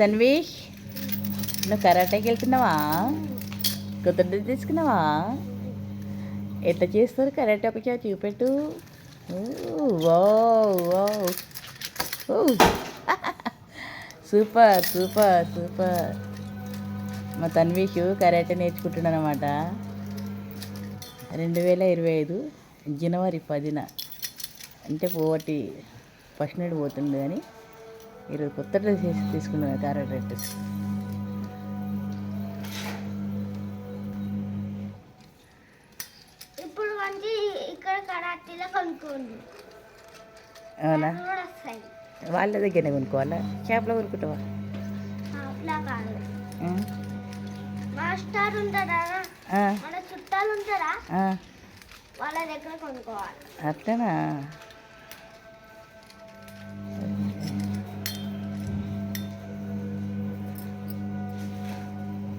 తన్వి నువ్వు కరాటేకి వెళ్తున్నావా? కొత్త తీసుకున్నావా? ఎట్లా చేస్తారు కరాటే ఒకసారి చూపెట్టు. Super super super. మా తన్వీష్ కరాటే నేర్చుకుంటున్నాను అనమాట రెండు వేల ఇరవై ఐదు జనవరి పదిన అంటే పోటీ ఫస్ట్ నైట్ పోతుంది కానీ ఈరోజు కొత్త డ్రెస్ వేసి తీసుకున్నాను కరాటే డ్రెస్ ఇప్పుడు మంచి ఇక్కడ కరాటీలో కొనుక్కోండి. అవునా? వాళ్ళ దగ్గరనే కొనుక్కోవాలా? షాప్లో కొనుక్కుంటావా? అట్లా కాదు. మాస్టర్ ఉంటారా మన చుట్టాలు ఉంటారా? వాళ్ళ దగ్గర కొనుక్కోవాలి. అట్లనా